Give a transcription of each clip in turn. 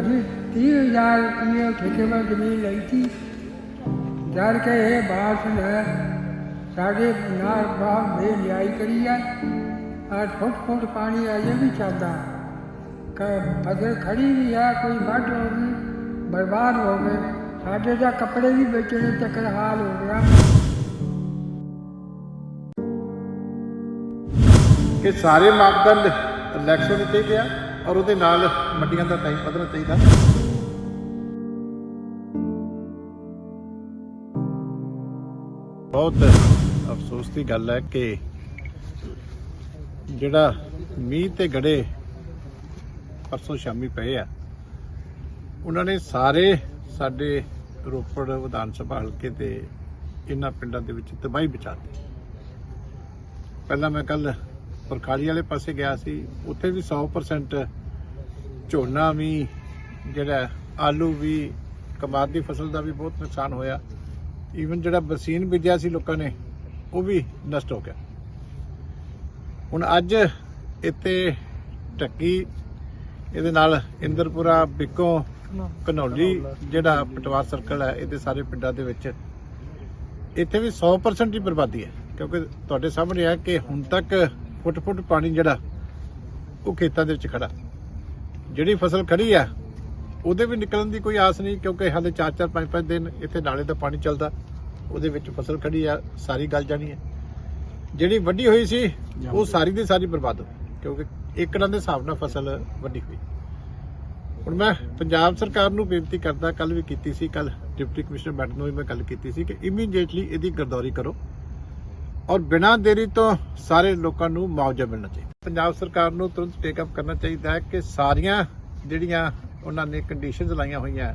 ਅਸੀਂ 30000 ਰੁਪਏ ਠੇਕੇ 'ਤੇ ਜ਼ਮੀਨ ਲਈ ਸੀ। ਜਦ ਕਿ ਇਹ ਬਾਸ ਨੇ ਸਾਡੇ ਨਾਲ ਬਾਹਰ ਬੇ ਲਿਆਈ ਕਰੀ ਹੈ ਅੱਜ ਫੁੱਟ ਫੁੱਟ ਪਾਣੀ ਅਜੇ ਵੀ ਚੱਲਦਾ। ਕ ਫਸਲ ਖੜੀ ਵੀ ਹੈ ਕੋਈ ਵੱਢ ਹੋ ਗਈ, ਬਰਬਾਦ ਹੋ ਗਏ। ਸਾਡੇ ਤਾਂ ਕੱਪੜੇ ਵੀ ਵੇਚਣੇ ਤੱਕ ਹਾਲ ਹੋ ਗਿਆ। ਕਿ ਸਾਰੇ ਮਾਪਦੰਡ ਰਿਲੈਕਸ ਹੋਣੇ ਚਾਹੀਦੇ ਔਰ ਉਹਦੇ ਨਾਲ ਮੰਡੀਆਂ ਦਾ ਟਾਈਮ ਵਧਣਾ ਚਾਹੀਦਾ। ਬਹੁਤ ਅਫਸੋਸ ਦੀ ਗੱਲ ਹੈ ਕਿ ਜਿਹੜਾ ਮੀਂਹ ਤੇ ਗੜੇ ਪਰਸੋਂ ਸ਼ਾਮੀ ਪਏ ਆ, ਉਹਨਾਂ ਨੇ ਸਾਰੇ ਸਾਡੇ ਰੋਪੜ ਵਿਧਾਨ ਸਭਾ ਹਲਕੇ ਤੇ ਇਹਨਾਂ ਪਿੰਡਾਂ ਦੇ ਵਿੱਚ ਤਬਾਹੀ ਬਚਾ ਦਿੱਤੀ। ਪਹਿਲਾਂ ਮੈਂ ਕੱਲ ਪਰਖਾਲੀ ਵਾਲੇ ਪਾਸੇ ਗਿਆ ਸੀ, ਉੱਥੇ ਵੀ 100% ਝੋਨਾ ਵੀ ਜਿਹੜਾ ਆਲੂ ਵੀ ਕਮਾਦ ਦੀ ਫਸਲ ਦਾ ਵੀ ਬਹੁਤ ਨੁਕਸਾਨ ਹੋਇਆ। ਈਵਨ ਜਿਹੜਾ ਬਰਸੀਨ ਬੀਜਿਆ ਸੀ ਲੋਕਾਂ ਨੇ ਉਹ ਵੀ ਨਸ਼ਟ ਹੋ ਗਿਆ। ਹੁਣ ਅੱਜ ਇੱਥੇ ਟੱਕੀ ਇਹਦੇ ਨਾਲ ਇੰਦਰਪੁਰਾ ਬਿੱਕੋ ਕਨੌਲੀ। ਜਿਹੜਾ ਪਟਵਾਰ ਸਰਕਲ ਹੈ ਇਹਦੇ ਸਾਰੇ ਪਿੰਡਾਂ ਦੇ ਵਿੱਚ। ਇੱਥੇ ਵੀ 100% ਹੀ ਬਰਬਾਦੀ ਹੈ ਕਿਉਂਕਿ ਤੁਹਾਡੇ ਸਾਹਮਣੇ ਹੈ ਕਿ ਹੁਣ ਤੱਕ ਫੁੱਟ ਫੁੱਟ ਪਾਣੀ ਜਿਹੜਾ ਉਹ ਖੇਤਾਂ ਦੇ ਵਿੱਚ ਖੜਾ। ਜਿਹੜੀ ਫਸਲ ਖੜੀ ਆ, ਉਹਦੇ ਵੀ ਨਿਕਲਣ ਦੀ ਕੋਈ ਆਸ ਨਹੀਂ, ਕਿਉਂਕਿ ਹਾਲੇ 4-4 5-5 ਦਿਨ ਇੱਥੇ ਨਾਲੇ ਦਾ ਪਾਣੀ ਚੱਲਦਾ, ਉਹਦੇ ਵਿੱਚ ਫਸਲ ਖੜੀ ਆ, ਸਾਰੀ ਗਲ ਜਾਣੀ ਹੈ ਜਿਹੜੀ ਵੱਡੀ ਹੋਈ ਸੀ, ਉਹ ਸਾਰੀ ਦੀ ਸਾਰੀ ਬਰਬਾਦ ਹੋ ਗਈ, ਕਿਉਂਕਿ ਏਕੜਾਂ ਦੇ ਹਿਸਾਬ ਨਾਲ ਫਸਲ ਵੱਡੀ ਹੋਈ। ਹੁਣ ਮੈਂ ਪੰਜਾਬ ਸਰਕਾਰ ਨੂੰ ਬੇਨਤੀ ਕਰਦਾ ਕੱਲ ਵੀ ਕੀਤੀ ਸੀ ਕੱਲ ਡਿਪਟੀ ਕਮਿਸ਼ਨਰ ਮੈਡਮ ਨੂੰ ਵੀ ਮੈਂ ਗੱਲ ਕੀਤੀ ਸੀ ਕਿ ਇਮੀਡੀਏਟਲੀ ਇਹਦੀ ਗਰਦੌਰੀ ਕਰੋ। ਔਰ ਬਿਨਾਂ ਦੇਰੀ ਤੋਂ ਸਾਰੇ ਲੋਕਾਂ ਨੂੰ ਮੁਆਵਜ਼ਾ ਮਿਲਣਾ ਚਾਹੀਦਾ। ਪੰਜਾਬ ਸਰਕਾਰ ਨੂੰ ਤੁਰੰਤ ਟੇਕ ਅਪ ਕਰਨਾ ਚਾਹੀਦਾ ਹੈ ਕਿ ਸਾਰੀਆਂ ਜਿਹੜੀਆਂ ਉਹਨਾਂ ਨੇ ਕੰਡੀਸ਼ਨਸ ਲਾਈਆਂ ਹੋਈਆਂ,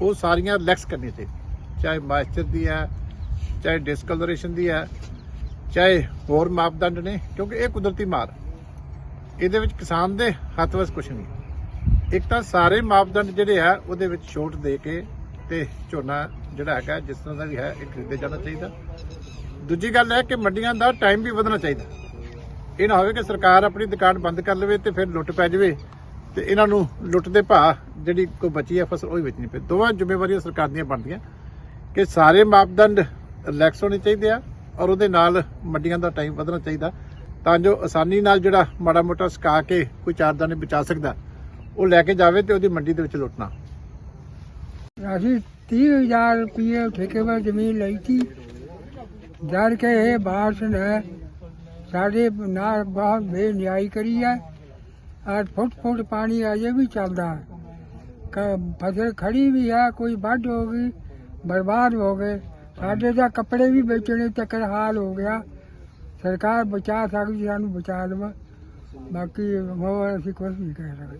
ਉਹ ਸਾਰੀਆਂ ਰਿਲੈਕਸ ਕਰਨੀਆਂ ਚਾਹੀਦੀਆਂ। ਚਾਹੇ ਮਾਇਸਚਰ ਦੀ ਹੈ, ਚਾਹੇ ਡਿਸਕਲਰੇਸ਼ਨ ਦੀ ਹੈ, ਚਾਹੇ ਹੋਰ ਮਾਪਦੰਡ ਨੇ, ਕਿਉਂਕਿ ਇਹ ਕੁਦਰਤੀ ਮਾਰ ਇਹਦੇ ਵਿੱਚ ਕਿਸਾਨ ਦੇ ਹੱਥ ਵਸ ਕੁਝ ਨਹੀਂ। ਇੱਕ ਤਾਂ ਸਾਰੇ ਮਾਪਦੰਡ ਜਿਹੜੇ ਆ, ਉਹਦੇ ਵਿੱਚ ਛੋਟ ਦੇ ਕੇ ਤੇ ਝੋਨਾ ਜਿਹੜਾ ਹੈਗਾ, ਜਿਸ ਤਰ੍ਹਾਂ ਦਾ ਵੀ ਹੈ, ਇਹ ਖਰੀਦੇ ਜਾਣਾ ਚਾਹੀਦਾ। ਦੂਜੀ ਗੱਲ ਹੈ ਕਿ ਮੰਡੀਆਂ ਦਾ ਟਾਈਮ ਵੀ ਵਧਣਾ ਚਾਹੀਦਾ। ਇਹ ਨਾ ਹੋਵੇ ਕਿ ਸਰਕਾਰ ਆਪਣੀ ਦੁਕਾਨ ਬੰਦ ਕਰ ਲਵੇ ਤੇ ਫਿਰ ਲੁੱਟ ਪੈ ਜਾਵੇ ਤੇ ਇਹਨਾਂ ਨੂੰ ਲੁੱਟ ਦੇ ਭਾਅ ਜਿਹੜੀ ਕੋਈ ਬਚੀ ਹੈ ਫਸਲ ਉਹ ਹੀ ਵੇਚਣੀ ਪਏ। ਦੋਵਾਂ ਜ਼ਿੰਮੇਵਾਰੀਆਂ ਸਰਕਾਰ ਦੀਆਂ ਬਣਦੀਆਂ ਕਿ ਸਾਰੇ ਮਾਪਦੰਡ ਰਿਲੈਕਸ ਹੋਣੇ ਚਾਹੀਦੇ ਆ ਔਰ ਉਹਦੇ ਨਾਲ ਮੰਡੀਆਂ ਦਾ ਟਾਈਮ ਵਧਣਾ ਚਾਹੀਦਾ ਤਾਂ ਜੋ ਆਸਾਨੀ ਨਾਲ ਜਿਹੜਾ ਮਾੜਾ ਮੋਟਾ ਸਕਾ ਕੇ ਕੋਈ ਚਾਰ ਦਾਣੇ ਬਚਾ ਸਕਦਾ, ਉਹ ਲੈ ਕੇ ਜਾਵੇ ਤੇ ਉਹਦੀ ਮੰਡੀ ਦੇ ਵਿੱਚ ਲੁੱਟਣਾ ਅਸੀਂ 30000 ਰੁਪਏ ਠੇਕੇ 'ਤੇ ਜ਼ਮੀਨ ਲਈ ਸੀ। ਜਦ ਕਿ ਇਹ ਬਾਸ ਨੇ ਸਾਡੇ ਨਾਲ ਬਹੁਤ ਬੇਨਿਆਈ ਕਰੀ ਹੈ। ਅੱਜ ਫੁੱਟ ਫੁੱਟ ਪਾਣੀ ਅਜੇ ਵੀ ਚੱਲਦਾ ਕ ਫਸਲ ਖੜੀ ਵੀ ਹੈ, ਕੋਈ ਵੱਢ ਹੋ ਗਈ, ਬਰਬਾਦ ਹੋ ਗਏ। ਸਾਡੇ ਤਾਂ ਕੱਪੜੇ ਵੀ ਵੇਚਣੇ ਤੱਕ ਹਾਲ ਹੋ ਗਿਆ। ਸਰਕਾਰ ਬਚਾ ਸਕਦੀ, ਸਾਨੂੰ ਬਚਾ ਲਵੇ ਬਾਕੀ ਹੋਰ ਅਸੀਂ ਕੁਝ ਨਹੀਂ ਕਹਿ ਸਕਦੇ।